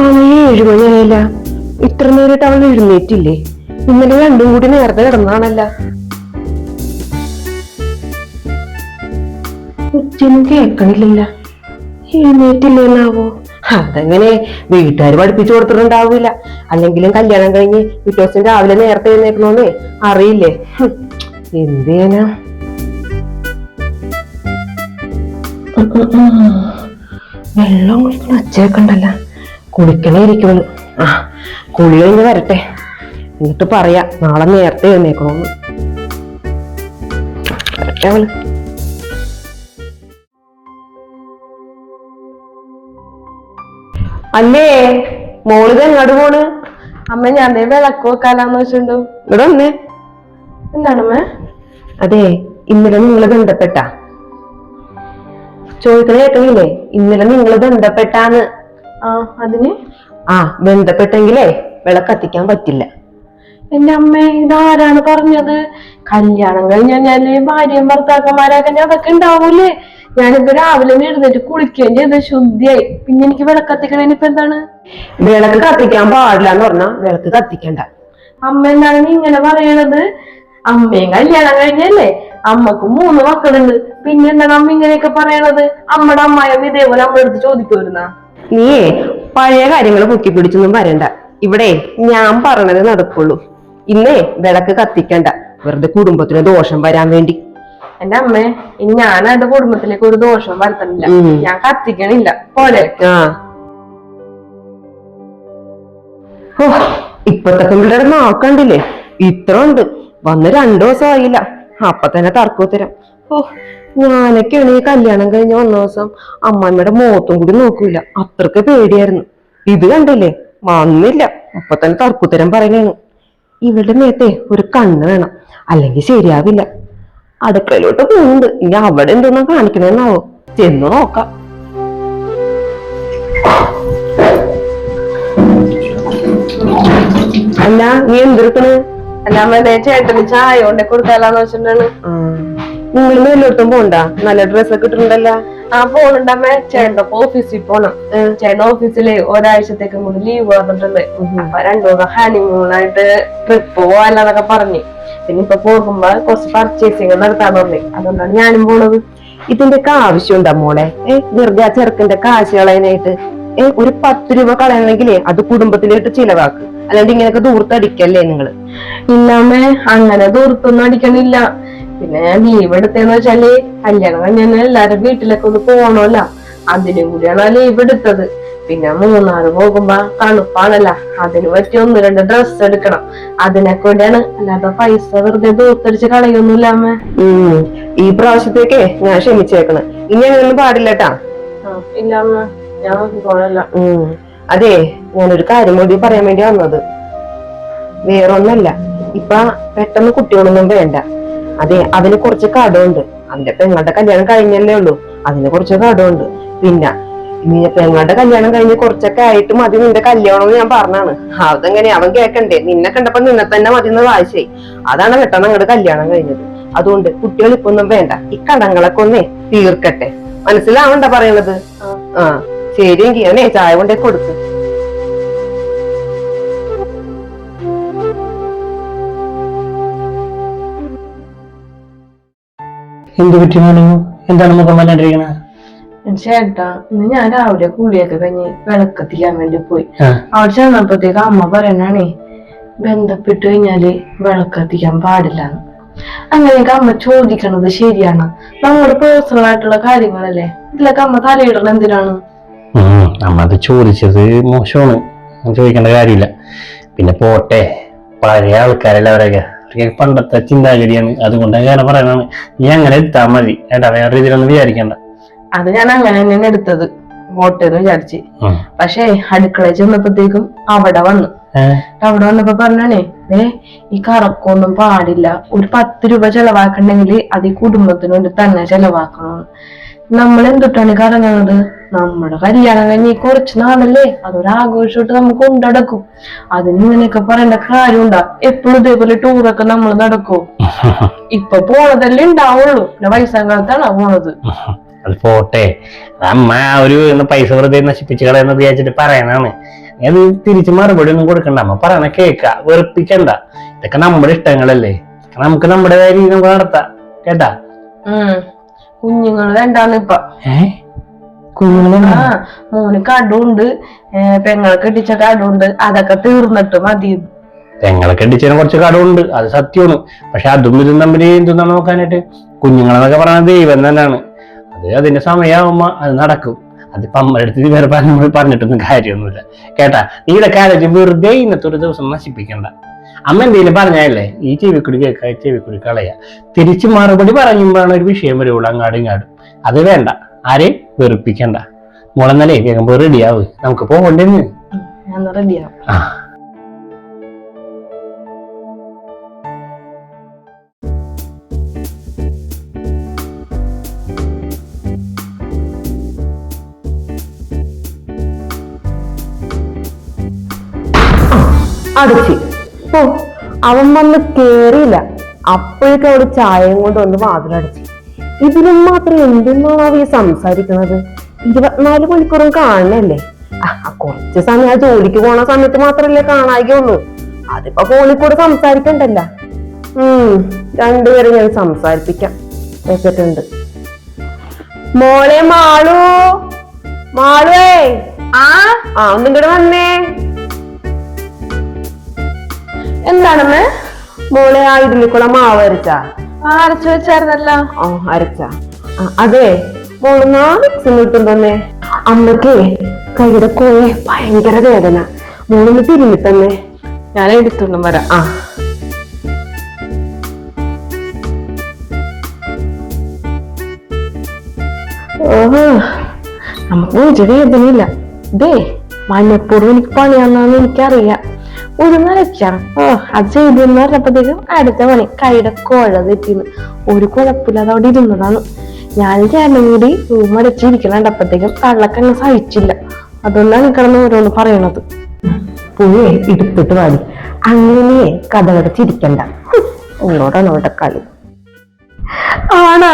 സമയം ഏഴു മണിയായില്ല ഇത്ര നേരിട്ട് അവൾ എഴുന്നേറ്റില്ലേ? ഇന്നലെ രണ്ടും കൂടി നേരത്തെ കിടന്നാണല്ല ഒറ്റയൊന്നും കേൾക്കണില്ലല്ല. എഴുന്നേറ്റില്ലെന്നാവോ? അതങ്ങനെ? വീട്ടുകാർ പഠിപ്പിച്ചു കൊടുത്തിട്ടുണ്ടാവില്ല. അല്ലെങ്കിലും കല്യാണം കഴിഞ്ഞ് പിറ്റേ ദിവസം രാവിലെ നേരത്തെ എഴുന്നേക്കണോന്നേ അറിയില്ലേ? എന്ത് ചെയ്യാനാ. വെള്ളം കുടിക്കണ ഒച്ചയൊക്കെണ്ടല്ല കുളിക്കണേ ഇരിക്കണു ആ കുളി കഴിഞ്ഞ് വരട്ടെ. എന്നിട്ട് പറയാ നാളെ നേരത്തെ എഴുന്നേക്കണോന്ന്. വരട്ടെ അവൾ. അല്ലേ മോളിത് എങ്ങോട്ട് പോണ്? അമ്മ ഞാൻ വിളക്ക് വെക്കാലാന്ന് വെച്ചിട്ടുണ്ടോ? ഇവിടെ വന്നേ. എന്താണമ്മ? അതെ ഇന്നലെ നിങ്ങൾ ബന്ധപ്പെട്ട. ചോദിക്കണ കേട്ടില്ലേ ഇന്നലെ നിങ്ങൾ ബന്ധപ്പെട്ടാന്ന്. അതിന്? ആ ബന്ധപ്പെട്ടെങ്കിലേ വിളക്കത്തിക്കാൻ പറ്റില്ല. എന്റെ അമ്മ ഇതാരാണ് പറഞ്ഞത്? കല്യാണം കഴിഞ്ഞാൽ ഭാര്യയും ഭർത്താക്കന്മാരൊക്കെ അതൊക്കെ ഉണ്ടാവൂലേ? ഞാനിപ്പോ രാവിലെ എഴുന്നേറ്റ് കുളിക്കുകയും ചെയ്ത് ശുദ്ധിയായി. പിന്നെ എനിക്ക് വിളക്കത്തിക്കണേന് ഇപ്പൊ എന്താണ്? വിളക്ക് കത്തിക്കാൻ പാടില്ല എന്ന് പറഞ്ഞാ വിളക്ക് കത്തിക്കണ്ട. അമ്മ എന്താണ് നീ ഇങ്ങനെ പറയണത്? അമ്മയും കല്യാണം കഴിഞ്ഞല്ലേ? അമ്മയ്ക്ക് മൂന്ന് മക്കളുണ്ട്. പിന്നെ എന്താണ് അമ്മ ഇങ്ങനെയൊക്കെ പറയണത്? അമ്മയുടെ അമ്മായും ഇതേപോലെ അമ്മ എടുത്ത് ചോദിക്കുമായിരുന്ന നീയേ പഴയ കാര്യങ്ങൾ പൊക്കി പിടിച്ചൊന്നും വരണ്ട. ഇവിടെ ഞാൻ പറഞ്ഞത് നടക്കുള്ളൂ. ഇന്നേ വിളക്ക് കത്തിക്കണ്ട. വെറുതെ കുടുംബത്തിന് ദോഷം വരാൻ വേണ്ടി. എന്റെ അമ്മേ ഞാൻ എന്റെ കുടുംബത്തിലേക്ക് ഒരു ദോഷം വരുത്തണില്ല. ഞാൻ കത്തിക്കണില്ല. പോലെ ഇപ്പത്തെ പിള്ളേരുടെ നാക്കണ്ടില്ലേ? ഇത്ര ഉണ്ട് വന്ന് രണ്ടു ദിവസം ആയില്ല. അപ്പൊ തന്നെ തർക്കോത്തരം. ഓ ഞാനൊക്കെയാണ് ഈ കല്യാണം കഴിഞ്ഞ വന്ന ദിവസം അമ്മമ്മയുടെ മുഖത്തും കൂടി നോക്കൂല. അത്രയ്ക്ക് പേടിയായിരുന്നു. ഇത് കണ്ടില്ലേ? വന്നില്ല. അപ്പൊ തന്നെ തർക്കുത്തരം പറയണേണ് ഇവളുടെ നേരത്തെ ഒരു കണ്ണ് വേണം. അല്ലെങ്കിൽ ശരിയാവില്ല. അടുക്കളയിലോട്ട് പോകുന്നുണ്ട്. ഇനി അവിടെ എന്തോന്നാ കാണിക്കണെന്നാവോ? ചെന്ന് നോക്കാം. അല്ല നീ എന്തെടുക്കണ് അല്ല ചേട്ടന് ചായ കൊണ്ടേ കൊടുക്കാലാന്ന് വെച്ചിട്ടാണ് നിങ്ങൾ എല്ലായിടത്തും പോണ്ട. നല്ല ഡ്രസ്സൊക്കെ ഇട്ടിട്ടുണ്ടല്ലോ. ആ പോണുണ്ടമ്മേ ചേട്ടന്റെ ഓഫീസിൽ പോണം. ചേട്ടൻ ഓഫീസിൽ ഒരാഴ്ചത്തേക്ക് കൂടി ലീവ് പറഞ്ഞിട്ടുണ്ട് അപ്പൊ രണ്ടു ദിവസം ഹണിമൂണായിട്ട് ട്രിപ്പ് പോവാല്ലെന്നൊക്കെ പറഞ്ഞു. പിന്നെ ഇപ്പൊ പോകുമ്പോ കുറച്ച് പർച്ചേസിങ് നടത്താൻ പറഞ്ഞു. അതുകൊണ്ടാണ് ഞാനും പോണത്. ഇതിന്റെ ഒക്കെ ആവശ്യമുണ്ടാ മോളെ? ഏ വെറുതെ ആ ചെറുക്കന്റെ കാശ് കളയാനായിട്ട്. ഏ ഒരു പത്ത് രൂപ കളയണമെങ്കിലേ അത് കുടുംബത്തിലോട്ട് ചിലവാക്ക്. അല്ലാണ്ട് ഇങ്ങനെയൊക്കെ ദൂർത്തടിക്കല്ലേ നിങ്ങൾ? ഇല്ലാമ്മേ അങ്ങനെ ദൂർത്തൊന്നും അടിക്കണില്ല. പിന്നെ ഞാൻ ലീവ് എടുത്തേന്ന് വെച്ചാൽ കല്യാണം കഴിഞ്ഞാൽ എല്ലാരും വീട്ടിലൊക്കെ ഒന്ന് പോകണമല്ല അതിനും കൂടിയാണ് ആ ലീവ് എടുത്തത്. പിന്നെ മൂന്നാറ് പോകുമ്പോ തണുപ്പാണല്ല. അതിന് പറ്റി ഒന്ന് രണ്ട് ഡ്രസ് എടുക്കണം. അതിനൊക്കെ വേണ്ടിയാണ് അല്ലാതെ പൈസ വെറുതെ ദൂർത്തടിച്ച് കളയൊന്നുമില്ല അമ്മ. ഈ പ്രാവശ്യത്തേക്കേ ഞാൻ ക്ഷമിച്ചേക്കണം. ഇനി അങ്ങനെയൊന്നും പാടില്ലട്ടാ ഇല്ല അമ്മ. ഞാൻ അതെ ഞാനൊരു കാര്യം കൂടി പറയാൻ വേണ്ടി വന്നത്. വേറൊന്നല്ല. ഇപ്പൊ പെട്ടെന്ന് കുട്ടികളൊന്നും വേണ്ട. അതെ അതിന് കുറച്ച് കടമുണ്ട്. അതിന്റെ പെങ്ങളുടെ കല്യാണം കഴിഞ്ഞല്ലേ ഉള്ളൂ. അതിന് കുറച്ച് കടമുണ്ട്. പിന്നെ നീ പെങ്ങളുടെ കല്യാണം കഴിഞ്ഞ് കുറച്ചൊക്കെ ആയിട്ട് മതി നിന്റെ കല്യാണം എന്ന് ഞാൻ പറഞ്ഞാണ്. അതെങ്ങനെ അവൻ കേക്കണ്ടേ? നിന്നെ കണ്ടപ്പോ നിന്നെ തന്നെ മതി എന്ന് വായിച്ചേ അതാണ് പെട്ടെന്ന് അങ്ങോട്ട് കല്യാണം കഴിഞ്ഞത്. അതുകൊണ്ട് കുട്ടികൾ ഇപ്പൊ ഒന്നും വേണ്ട. ഈ കടങ്ങളൊക്കെ ഒന്നേ തീർക്കട്ടെ. മനസ്സിലാവണ്ട പറയണത്? ആ ശരിയെങ്കിൽ അവനെ ചായ കൊണ്ടേ കൊടുക്ക്. എന്ത് പറ്റി മോനു? എന്താണ് മുഖം വല്ലാണ്ടിരിക്കണ ചേട്ടാ ഇന്ന് ഞാൻ രാവിലെ കുളിയൊക്കെ കഴിഞ്ഞ് വിളക്കത്തിക്കാൻ വേണ്ടി പോയി. അവിടെ ചെന്നപ്പോഴത്തേക്ക് അമ്മ പറയണേ ബന്ധപ്പെട്ട് കഴിഞ്ഞാൽ വിളക്കത്തിക്കാൻ പാടില്ല അങ്ങനെയൊക്കെ അമ്മ ചോദിക്കണത് ശരിയാണ്. നമ്മുടെ പേഴ്സണൽ ആയിട്ടുള്ള കാര്യങ്ങളല്ലേ? ഇതിലൊക്കെ അമ്മ തലയിടണം എന്തിനാണ്? അമ്മ അത് ചോദിച്ചത് മോശമാണ്. ചോദിക്കേണ്ട കാര്യമില്ല. പിന്നെ പോട്ടെ പഴയ ആൾക്കാരല്ലേ അവരൊക്കെ? പണ്ടത്തെ ചിന്താഗതിയാണ് അതുകൊണ്ട് അങ്ങനെ പറയണാണ് നീ അങ്ങനെ എടുത്താൽ മതി. ഏട്ടാ വേറെ രീതിയിലൊന്നും വിചാരിക്കണ്ട. അത് ഞാൻ അങ്ങനെ തന്നെയാണ് എടുത്തത്. വോട്ടെന്ന് വിചാരിച്ച്. ഉം. പക്ഷേ അടുക്കളയിൽ ചെന്നപ്പോഴത്തേക്കും അവിടെ വന്നു? അവിടെ വന്നപ്പോ പറഞ്ഞേ ഏ ഈ കറക്കൊന്നും പാടില്ല. ഒരു പത്ത് രൂപ ചെലവാക്കണ്ടെങ്കിൽ അത് ഈ കുടുംബത്തിന് വേണ്ടി തന്നെ ചെലവാക്കണമെന്ന് നമ്മൾ എന്തുട്ടാണ് കറങ്ങുന്നത് നമ്മുടെ കല്യാണം കഴിഞ്ഞ് കുറച്ച് നാളല്ലേ? അതൊരാഘോഷമായിട്ട് നമുക്ക് ഉണ്ടടക്കും അതിന് ഇങ്ങനെയൊക്കെ പറയേണ്ട കാര്യമുണ്ടാ. എപ്പോഴും ഇതേപോലെ ടൂറൊക്കെ നമ്മൾ നടക്കും. ഇപ്പൊ പോണതല്ലേ ഉണ്ടാവുള്ളൂ. പിന്നെ വയസ്സാം കാലത്താണ് പോണത്? അത് പോട്ടെ. അമ്മ ഒരു പൈസ വെറുതെ നശിപ്പിച്ച് കളയെന്ന് വിചാരിച്ചിട്ട് പറയാനാണ് അത് തിരിച്ച് മറുപടി ഒന്നും കൊടുക്കണ്ട. അമ്മ പറയണ കേക്ക. വെറുപ്പിക്കണ്ട. ഇതൊക്കെ നമ്മുടെ ഇഷ്ടങ്ങളല്ലേ. നമുക്ക് നമ്മുടേതായ രീതി നമുക്ക് നടത്താം. കേട്ടാ? കുഞ്ഞുങ്ങൾ രണ്ടാണ് ഇപ്പൊ. മോന് കടുണ്ട്. പെങ്ങളെ കെട്ടിച്ച കടമുണ്ട് അതൊക്കെ തീർന്നിട്ട് മതി ഞങ്ങളെ കെട്ടിച്ചതിന് കുറച്ച് കടുണ്ട്. അത് സത്യമാണ്. പക്ഷെ അതും ഇതും തമ്മിൽ എന്തെന്നാണ് നോക്കാനായിട്ട്? കുഞ്ഞുങ്ങളെന്നൊക്കെ പറയുന്നത് ദൈവം തന്നെയാണ്. അത് അതിന്റെ സമയമാവുമ്പോ അത് നടക്കും. അതിപ്പോ അമ്മയുടെ അടുത്ത് വേറെ പറഞ്ഞ പറഞ്ഞിട്ടൊന്നും കാര്യമൊന്നുമില്ല. കേട്ടാ നീ ഇതൊക്കെ ആലോചിച്ച് വെറുതെ ഇന്നത്തെ ഒരു ദിവസം നശിപ്പിക്കണ്ട. അമ്മ എന്തെങ്കിലും പറഞ്ഞല്ലേ ഈ ചെവിക്കുടി കേൾക്കാ ഈ ചെവിക്കുടി കളയാ. തിരിച്ചു മറുപടി പറയുമ്പോഴാണ് ഒരു വിഷയം വരുള്ളൂ അങ്ങാടും ഇങ്ങാടും. അത് വേണ്ട. ആരെയും വെറുപ്പിക്കണ്ട. മുളന്നലേ വേഗം പോയി റെഡിയാവ് നമുക്ക് പോകണ്ടെന്ന് ഞാൻ റെഡിയാവും ആ. അടച്ച്. ഓ അവൻ വന്ന് കേറിയില്ല. അപ്പോഴേക്കും അവിടെ ചായയും കൊണ്ട് വന്ന് വാതിലടച്ചു. ഇതിനും മാത്രം എന്തെന്നാണ് ഈ സംസാരിക്കുന്നത്? ഇരുപത്തിനാല് മണിക്കൂറും കാണണല്ലേ? കുറച്ച് സമയം ആ ജോലിക്ക് പോണ സമയത്ത് മാത്രല്ലേ കാണാകുള്ളൂ അതിപ്പോ ഫോണിൽ കൂടെ സംസാരിക്കണ്ടല്ല. ഉം രണ്ടുപേരും ഞാൻ സംസാരിപ്പിക്കാം. വെച്ചിട്ടുണ്ട്. മോളെ മാളു. മാളുവേ ആ? ആ കൂടെ വന്നേ. എന്താണമ്മേ മോളെ ആ ഇഡ്ലിക്കുളം മാവ് അരച്ചാ. അരച്ചു വെച്ചായിരുന്നല്ലോ. ഓ അരച്ച. അതെ. മോൾ നാല് കിട്ടും തന്നെ അമ്മയ്ക്ക് കൈയുടെ കോയെ ഭയങ്കര വേദന. മോളൊന്ന് തിരിഞ്ഞു തന്നെ ഞാൻ എടുത്തോണ്ടും വരാം. ആ. ഓഹോ. നമുക്ക് ഒരു വേദനയില്ല. ദേ മഞ്ഞപ്പൂർവം എനിക്ക് പണിയാന്നാന്ന് എനിക്കറിയാം. ഒരു വെച്ചാണ് ഓ അത് ചെയ്തെന്ന് പറഞ്ഞപ്പോഴത്തേക്കും അടുത്ത പണി. കൈയുടെ കുഴ തെറ്റിന്ന്. ഒരു കുഴപ്പമില്ലാതെ അവിടെ ഇരുന്നതാണ്. ഞാൻ ചേട്ടനും കൂടി റൂം അടച്ചിരിക്കണം കണ്ടപ്പോഴത്തേക്കും കള്ളക്കങ്ങ് സഹിച്ചില്ല. അതൊന്നാണ് കിടന്ന് ഓരോന്ന് പറയണത്. പൂവേ എടുത്തിട്ട് പാടി അങ്ങനെ കഥ കടച്ചിരിക്കണ്ട ഉള്ളോടാണ് അവിടെ കളി. ആണാ?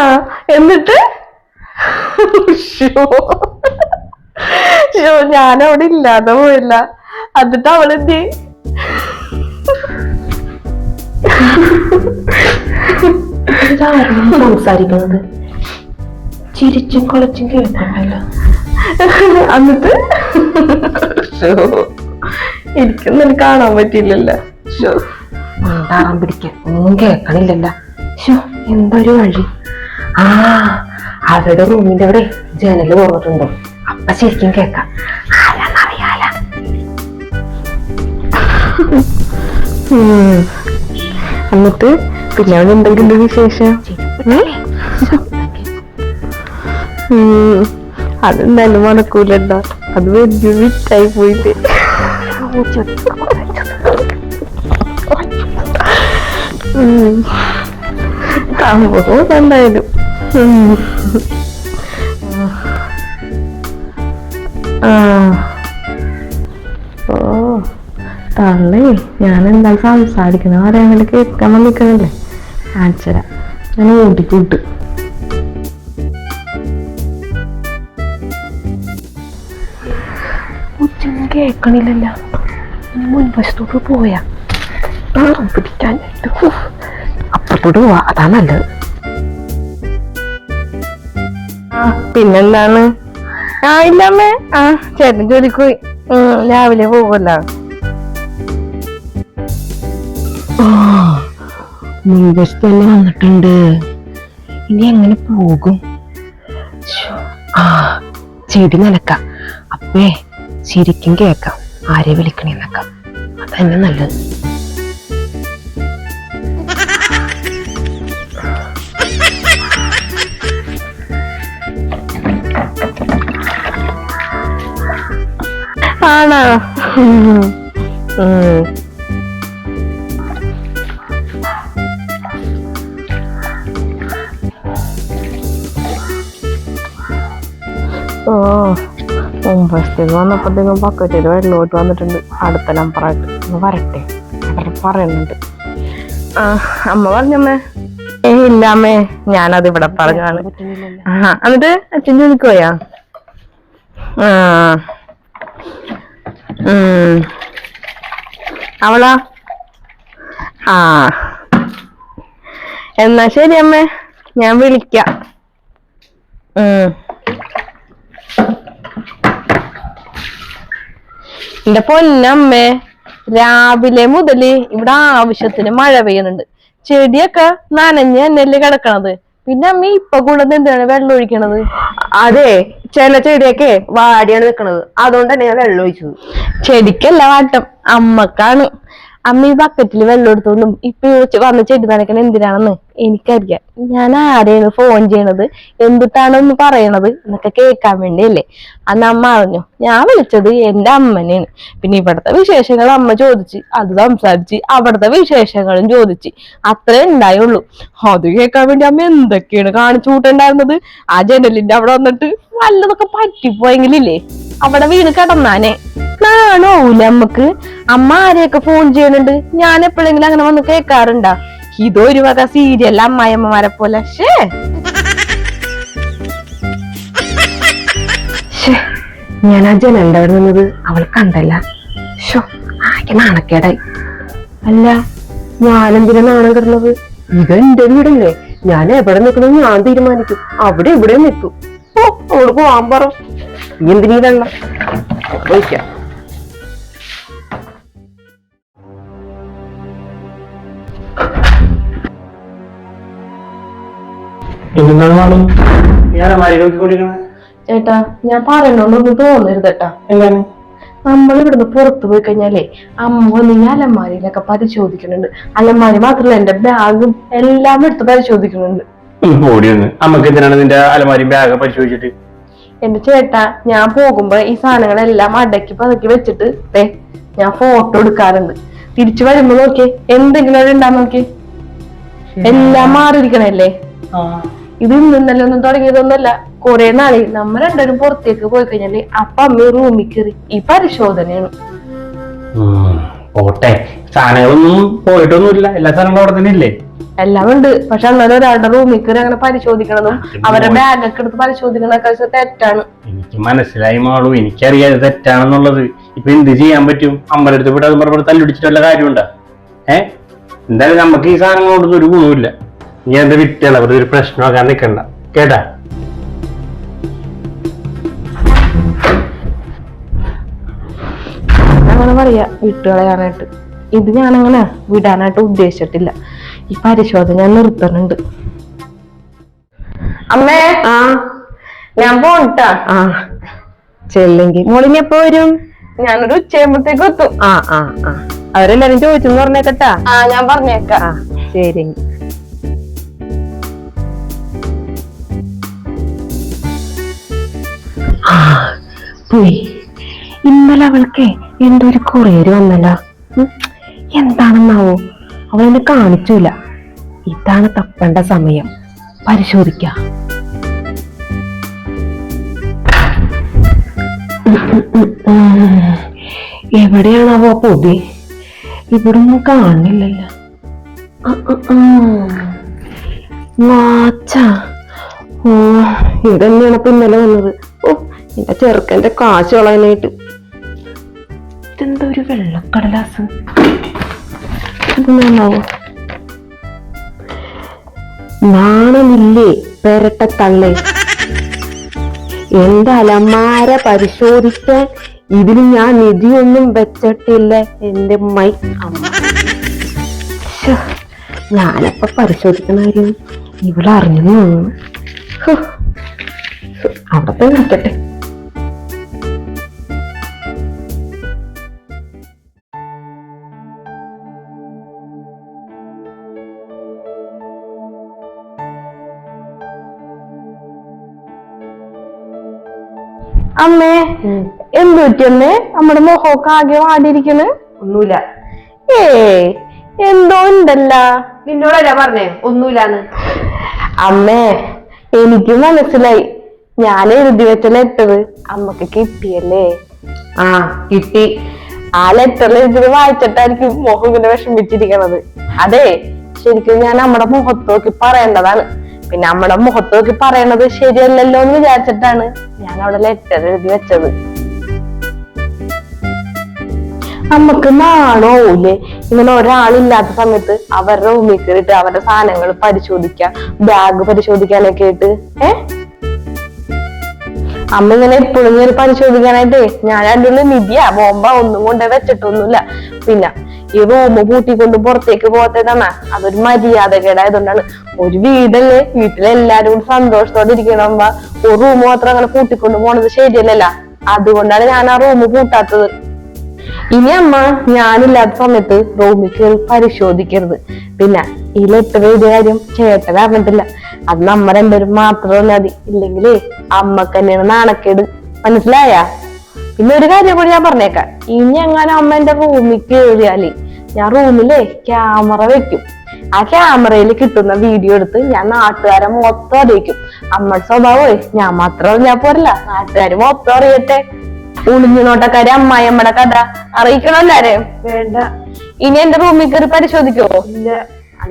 എന്നിട്ട്. ശ്ശോ, ഞാനവിടെ ഇല്ലാതെ പോയില്ല. എന്നിട്ട് അവളെന്തി സംസാരിക്കുന്നത്? ചിരിച്ചും കൊളച്ചും കേൾക്കണ്ടല്ലോ. അന്നിട്ട്? എനിക്കൊന്നും എനിക്കൊന്നും കാണാൻ പറ്റിയില്ലല്ലോ. ഉണ്ടാറാൻ പിടിക്കാൻ ഒന്നും കേൾക്കണില്ലല്ല. എന്തൊരു വഴി? ആ അവരുടെ റൂമിന്റെ അവിടെ ജനൽ തുറന്നിട്ടുണ്ടോ? അപ്പൊ ശരിക്കും കേക്കാം എന്നിട്ട് പിന്നെ അവിടെ എന്തെങ്കിലും വിശേഷം. അതെന്തായാലും മണക്കൂലണ്ട അത് വലിയ വിറ്റായി പോയിട്ട്. സംഭവം എന്തായാലും. ആ. തള്ളേ. ഞാൻ എന്താ സംസാരിക്കുന്നത് പറയാൻ കേൾക്കാൻ വന്നിക്കണല്ലേ? ആച്ചര ഞാൻ ഓടിക്കൂട്ട് കേൾക്കണില്ലല്ല. മുൻവശത്തോട്ട് പോയാ. പിടിക്കാനായിട്ട്. അപ്പുറത്തോട്ട് പോവാ. അതാ നല്ലത്. ആ പിന്നെന്താണ്? ആ ഇല്ലമ്മേ ആ ചേട്ടൻ ജോലിക്ക് പോയി. രാവിലെ പോകുമല്ലോ മുൻവശത്ത് തന്നെ വന്നിട്ടുണ്ട്. ഇനി എങ്ങനെ പോകും? ആ ചെടി നനക്ക. അപ്പേ ശരിക്കും കേക്കാം ആരെ വിളിക്കണേന്നൊക്കെ. അതന്നെ നല്ലത്. ആണോ? മുമ്പത്തേക്ക് വന്നപ്പോഴത്തേക്കും പക്കറ്റിൽ വെള്ളോട്ട് വന്നിട്ടുണ്ട്. അടുത്ത നമ്പറായിട്ട് ഒന്ന് വരട്ടെ. പറയുന്നുണ്ട്. ആ അമ്മ പറഞ്ഞമ്മേ ഏ ഇല്ലാമ്മേ ഞാനത് ഇവിടെ പറഞ്ഞാണ് ആ എന്നിട്ട് അച്ഛൻ ജോലിക്ക് പോയാ? ആ. അവളാ? ആ. എന്നാ ശരി അമ്മേ. ഞാൻ വിളിക്കാം. ഉം. എന്റെ പൊന്നമ്മേ രാവിലെ മുതൽ ഇവിടെ ആവശ്യത്തിന് മഴ പെയ്യുന്നുണ്ട്. ചെടിയൊക്കെ നനഞ്ഞ് നെല്ല് കിടക്കണത്. പിന്നെ അമ്മ ഇപ്പൊ കൂടുതൽ എന്താണ് വെള്ളം ഒഴിക്കണത്? അതെ ചില ചെടിയൊക്കെ വാടിയാണ് നിക്കണത്. അതുകൊണ്ട് തന്നെ ഞാൻ വെള്ളം ഒഴിച്ചത്. ചെടിക്കല്ല വാട്ടം. അമ്മക്കാണ്. അമ്മ ഈ ബക്കറ്റിൽ വെള്ളം എടുത്തോണ്ടും ഇപ്പൊ വന്ന് ചെടി നനക്കണ എന്തിനാണെന്ന്? എനിക്കറിയാം. ഞാൻ ആരെയാണ് ഫോൺ ചെയ്യണത്? എന്തിട്ടാണെന്ന് പറയണത്? എന്നൊക്കെ കേൾക്കാൻ വേണ്ടിയല്ലേ. അന്ന് അമ്മ അറിഞ്ഞു. ഞാൻ വിളിച്ചത് എന്റെ അമ്മനെയാണ്. പിന്നെ ഇവിടുത്തെ വിശേഷങ്ങൾ അമ്മ ചോദിച്ച് അത് സംസാരിച്ച് അവിടുത്തെ വിശേഷങ്ങളും ചോദിച്ച് അത്രേ ഉണ്ടായുള്ളൂ. അത് കേൾക്കാൻ വേണ്ടി അമ്മ എന്തൊക്കെയാണ് കാണിച്ചു കൂട്ടുണ്ടായിരുന്നത്? ആ ജനലിന്റെ അവിടെ വന്നിട്ട് വല്ലതൊക്കെ പറ്റിപ്പോയെങ്കിലില്ലേ? അവിടെ വീണ് കിടന്നാനെ. നാണോല നമ്മക്ക് അമ്മ ആരെയൊക്കെ ഫോൺ ചെയ്യണുണ്ട് ഞാൻ എപ്പോഴെങ്കിലും അങ്ങനെ വന്ന് കേൾക്കാറുണ്ടാ? ഇതൊരു വക സീരിയൽ അമ്മായിയമ്മമാരെ പോലെ. ഷേ ഞാൻ ആ ജനലിന്റെ അവിടെ നിന്നത് അവൾ കണ്ടല്ല. ഷോ ആകെ നാണക്കേടായി. അല്ല ഞാനെന്തിനാ നാണം കിടന്നത്? ഇത് എന്റെ വീടല്ലേ. ഞാൻ എവിടെ നിൽക്കണം ഞാൻ തീരുമാനിക്കും. അവിടെ ഇവിടെ നിൽക്കും. ഓ അവൾ പോവാൻ പറ. എന്തിനീ വെള്ളം? എന്താണ് ഞാൻ അമാരി ചേട്ടാ ഞാൻ പറയണോന്നൊന്നും തോന്നരുത് കേട്ടാ എന്താണ്? നമ്മൾ ഇവിടുന്ന് പുറത്തു പോയി കഴിഞ്ഞാലേ അമ്മ നീ അലമാരിയിലൊക്കെ പരിശോധിക്കുന്നുണ്ട്. അലമാരി മാത്രല്ല എന്റെ ബാഗും എല്ലാം എടുത്ത് പരിശോധിക്കുന്നുണ്ട്. അമ്മയ്ക്ക് എന്തിനാണ് നിന്റെ അലമാരി ബാഗ് പരിശോധിച്ചിട്ട്? എന്റെ ചേട്ടാ ഞാൻ പോകുമ്പോ ഈ സാധനങ്ങളെല്ലാം അടക്കി പതുക്കി വെച്ചിട്ട് ദേ ഞാൻ ഫോട്ടോ എടുക്കാറുണ്ട്. തിരിച്ചു വരുമ്പോ നോക്കിയേ എന്തെങ്കിലും അവിടെ ഉണ്ടാ നോക്കിയേ. എല്ലാം മാറിയിരിക്കണല്ലേ? ഇത് ഇന്നലെ ഒന്നും തുടങ്ങിയതൊന്നുമല്ല. കുറെ നാളെ നമ്മ രണ്ടുപേരും പുറത്തേക്ക് പോയി കഴിഞ്ഞാൽ അപ്പൊ അമ്മ റൂമിൽ കയറി ഈ പരിശോധനയാണ്. ഓട്ടെ പോട്ടെ. സാധനങ്ങളൊന്നും പോയിട്ടൊന്നുമില്ല. എല്ലാ സാധനങ്ങളും അവിടെ തന്നെ ഇല്ലേ? എല്ലാം ഉണ്ട്. പക്ഷെ അന്നേരം ഒരാളുടെ റൂമിൽ കയറി അങ്ങനെ പരിശോധിക്കണതും അവരുടെ ബാഗൊക്കെ എടുത്ത് പരിശോധിക്കണതൊക്കെ തെറ്റാണ്. എനിക്ക് മനസ്സിലായി മാളു. എനിക്കറിയാം ഇത് തെറ്റാണെന്നുള്ളത്. ഇപ്പൊ എന്ത് ചെയ്യാൻ പറ്റും? അമ്പലടുത്ത് വിട്ട് അത് പറഞ്ഞ തല്ലുടിച്ചിട്ട് കാര്യമുണ്ടാ? ഏ? എന്തായാലും നമുക്ക് ഈ സാധനങ്ങളോടൊന്നും ഒരു ഗുണമില്ല നീ എന്റെ വിറ്റല്ല വെറുതെ ഒരു പ്രശ്നമാകാൻ നിൽക്കണ്ട കേട്ടാ? അങ്ങനെ പറയാ വിട്ടുകളയാനായിട്ട് ഇത് ഞാനങ്ങനെ വിടാനായിട്ട് ഉദ്ദേശിച്ചിട്ടില്ല. ഈ പരിശോധന ഞാൻ നിർത്തുന്നുണ്ട്. അമ്മേ ആ. ഞാൻ പോണിട്ടാ. ആ. ചെല്ലെങ്കിൽ മോളിനി എപ്പോ വരും? ഞാനൊരു ഉച്ചയാകുമ്പത്തേക്ക് എത്തും. ആ ആ ആ. അവരെല്ലാരും ചോദിച്ചു പറഞ്ഞേക്കട്ടാ. ആ ഞാൻ പറഞ്ഞേക്കാം. ആ ശരി. പോയി. ഇന്നലെ അവൾക്ക് എന്തോ ഒരു കൊറിയർ വന്നല്ലോ. എന്താണെന്നാവോ എന്താണെന്നാവോ? അവളെന്നെ കാണിച്ചില്ല ഇതാണ് തപ്പേണ്ട സമയം. പരിശോധിക്ക. എവിടെയാണാവോ പൊതി? ഇവിടെ ഒന്നും കാണില്ലല്ലോ. വാച്ച. ഇതന്നെയാണ് ഇന്നലെ വന്നത്. ഓ എന്റെ ചെറുക്കന്റെ കാശ് കളയാനായിട്ട്. ഇതെന്താ ഒരു വെള്ളക്കടലാസ്? ഇതെന്നാവോ നാണമില്ലേ പെരട്ട തള്ളേ എന്റെ അലമാര പരിശോധിച്ച ഇതിന് ഞാൻ നിധിയൊന്നും വെച്ചിട്ടില്ല എന്റെ മൈ അമ്മ. ഞാനപ്പൊ പരിശോധിക്കണ കാര്യം ഇവളറിഞ്ഞു. അറിഞ്ഞു അവിടെ പോയി നിൽക്കട്ടെ അമ്മേ എന്ത് പറ്റിയമ്മേ നമ്മുടെ മുഖമൊക്കെ ആകെ വാടിയിരിക്കണ്. ഒന്നുമില്ല. ഏ എന്തോ ഉണ്ടല്ല. നിന്നോടല്ല പറഞ്ഞേ? ഒന്നുമില്ലാന്ന്. അമ്മേ എനിക്ക് മനസ്സിലായി. ഞാൻ എഴുതി വെച്ച ലെറ്റർ അമ്മയ്ക്ക് കിട്ടിയല്ലേ? ആ കിട്ടി. ആ ലെറ്ററിൽ ഇതിന് വായിച്ചിട്ടായിരിക്കും മുഖം ഇങ്ങനെ വിഷമിച്ചിരിക്കണത്. അതെ ശരിക്കും ഞാൻ നമ്മുടെ മുഖത്ത് നോക്കി പറയേണ്ടതാണ്. പിന്നെ നമ്മുടെ മുഖത്ത് നോക്കി പറയണത് ശരിയല്ലല്ലോ എന്ന് വിചാരിച്ചിട്ടാണ് ഞാൻ അവിടെ ലെറ്റർ എഴുതി വെച്ചത്. നമുക്ക് നാണോല്ലേ? ഇങ്ങനെ ഒരാളില്ലാത്ത സമയത്ത് അവരുടെ റൂമിൽ കയറിയിട്ട് അവരുടെ സാധനങ്ങൾ പരിശോധിക്കാം ബാഗ് പരിശോധിക്കാനൊക്കെ ആയിട്ട്. ഏ? അമ്മ ഇങ്ങനെ എപ്പോഴും ഇങ്ങനെ പരിശോധിക്കാനായിട്ടേ ഞാൻ അതിന്റെ നിധിയാ. ബോംബ ഒന്നും കൊണ്ട് വെച്ചിട്ടൊന്നുമില്ല. പിന്നെ ഈ റൂമ് പൂട്ടിക്കൊണ്ട് പുറത്തേക്ക് പോകത്തേതാണ്? അതൊരു മര്യാദകേടായതുകൊണ്ടാണ്. ഒരു വീടല്ലേ? വീട്ടിലെല്ലാരും കൂടി സന്തോഷത്തോടെ ഇരിക്കണമ്പ ഒരു റൂം മാത്രം അങ്ങനെ പൂട്ടിക്കൊണ്ട് പോണത് ശരിയല്ലല്ല. അതുകൊണ്ടാണ് ഞാൻ ആ റൂം പൂട്ടാത്തത്. ഇനി അമ്മ ഞാനില്ലാത്ത സമയത്ത് റൂമിൽ കയറി പരിശോധിക്കരുത്. പിന്നെ ഈ ലെറ്റർ എഴുതിയ കാര്യം ചേട്ടൻ അറിഞ്ഞിട്ടില്ല അത് നമ്മ രണ്ടുപേരും മാത്രമല്ല മതി ഇല്ലെങ്കിലേ അമ്മയ്ക്ക് തന്നെയാണ് നാണക്കേട്. മനസ്സിലായ? പിന്നെ ഒരു കാര്യം കൂടി ഞാൻ പറഞ്ഞേക്കാം. ഇനി എങ്ങനെ അമ്മ എന്റെ റൂമിൽ കയറിയാൽ ഞാൻ റൂമിലെ ക്യാമറ വെക്കും. ആ ക്യാമറയിൽ കിട്ടുന്ന വീഡിയോ എടുത്ത് ഞാൻ നാട്ടുകാരെ മൊത്തം അറിയിക്കും. അമ്മയുടെ സ്വഭാവമേ ഞാൻ മാത്രം ഞാൻ പോരല്ല. നാട്ടുകാര് മൊത്തം അറിയട്ടെ. ഒളിഞ്ഞു നോട്ടക്കാരെ അമ്മായിയമ്മയുടെ കഥ അറിയിക്കണോ എല്ലാരെയും. വേണ്ട. ഇനി എന്റെ റൂമിൽ കയറി പരിശോധിക്കോ ഇല്ല.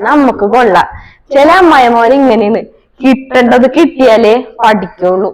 നമുക്ക് കൊള്ളാം. ചില അമ്മായിമാര് ഇങ്ങനെയാണ് കിട്ടേണ്ടത് കിട്ടിയാലേ പഠിക്കുള്ളൂ.